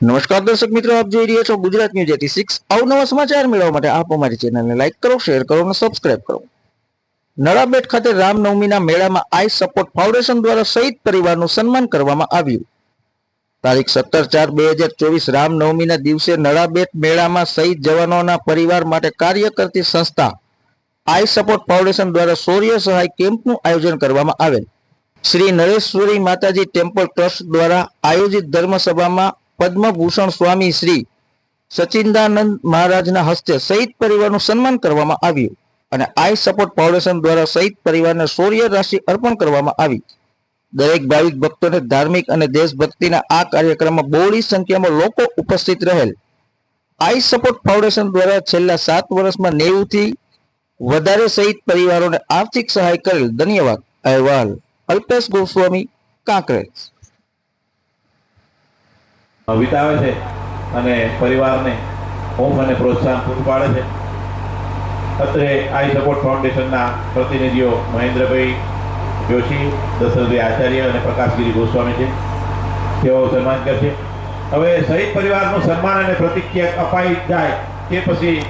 નમસ્કાર દર્શક મિત્રો, આપ જોઈ રહ્યા છો ગુજરાત ન્યૂઝ એટી સિક્સ. અવનવા સમાચાર મેળવવા માટે આપ અમારી ચેનલને લાઇક કરો, શેર કરો અને સબસ્ક્રાઇબ કરો. નળાબેટ ખાતે રામનવમીના મેળામાં આઈ સપોર્ટ ફાઉન્ડેશન દ્વારા શહીદ પરિવારનું સન્માન કરવામાં આવ્યું. તારીખ સત્તર ચાર બે હજાર ચોવીસ રામનવમીના દિવસે નળાબેટ મેળામાં શહીદ જવાનોના પરિવાર માટે કાર્ય કરતી સંસ્થા આઈ સપોર્ટ ફાઉન્ડેશન દ્વારા શૌર્ય સહાય કેમ્પનું આયોજન કરવામાં આવેલ. શ્રી નરેશ્વરી માતાજી ટેમ્પલ ટ્રસ્ટ દ્વારા આયોજિત ધર્મસભામાં પદ્મભૂષણ સ્વામી શ્રી સચિંદાનંદ મહારાજના હસ્તે શહીદ પરિવારનું સન્માન કરવામાં આવ્યું અને આઈ સપોર્ટ ફાઉન્ડેશન દ્વારા શહીદ પરિવારને શૌર્ય રાશિ અર્પણ કરવામાં આવી. દરેક ભાવિક ભક્તોને ધાર્મિક અને દેશભક્તિના આ કાર્યક્રમમાં બહોળી સંખ્યામાં લોકો ઉપસ્થિત રહેલ. આઈ સપોર્ટ ફાઉન્ડેશન દ્વારા છેલ્લા સાત વર્ષમાં નેવું થી વધારે શહીદ પરિવારોને આર્થિક સહાય કરેલ. ધન્યવાદ. અહેવાલ અલ્પેશ ગોસ્વામી, કાંકરેજ. વિતાવે છે અને પરિવારને હોમ અને પ્રોત્સાહન પૂરું પાડે છે. અત્રે આઈ સપોર્ટ ફાઉન્ડેશનના પ્રતિનિધિઓ મહેન્દ્રભાઈ જોશી, દશરથભાઈ આચાર્ય અને પ્રકાશગીરી ગોસ્વામી છે. તેઓ સન્માન કરશે. હવે શહીદ પરિવારનું સન્માન અને પ્રતિક્રિયા અપાઈ જાય તે પછી